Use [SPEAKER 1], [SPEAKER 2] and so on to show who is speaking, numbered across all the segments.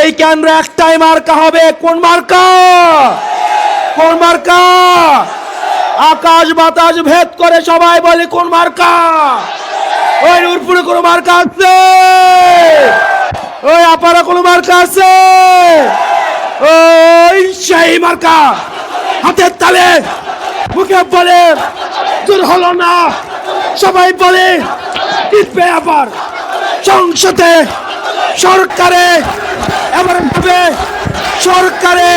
[SPEAKER 1] এই কেন্দ্রে একটাই মার্কা হবে। কোন মার্কা? কোন মার্কা? আকাশ বাতাস ভেদ করে সবাই বলে কোন মার্কা? ওই নূরপুরে কোনো মার্কা আছে? ওই আপারা কোনো মার্কা আছে? ওই সেই মার্কা। হাতের তালে মুখে বলে তোর হলো না। সবাই বলে আবার সংসদে, সরকারে। এবারে যাবে সরকারে,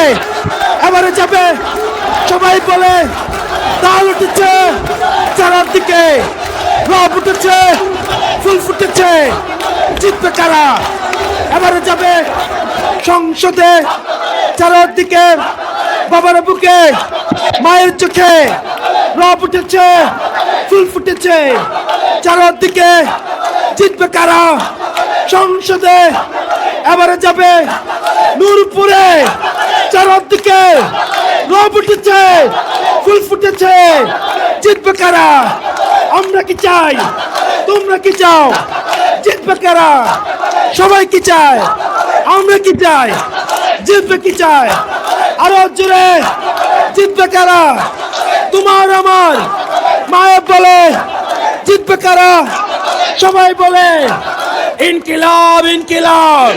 [SPEAKER 1] এবারে যাবে সবাই বলে তাল উঠেছে চারার দিকে রব উঠেছে, ফুল ফুটেছে, জিতবে কারা? এবারে যাবে সংসদে চারার দিকে, বাবার বুকে, মায়ের চোখে রব উঠেছে, ফুল ফুটেছে, চারার দিকে জিতবে কারা? সংসদে এবারে যাবে নূরপুরে, চারদিকে রব উঠেছে, ফুল ফুটেছে। জিতবে কারা? আমরা কি চাই? তোমরা কি চাও? জিতবে কারা? সবাই কি চায়? আমরা কি চাই? জিতবে কি চায়? আরও জোরে, জিতবে কারা? তোমার আমার মায়ের বলে, জিতবে কারা? সবাই বলে ইনকিলাব ইনকিলাব।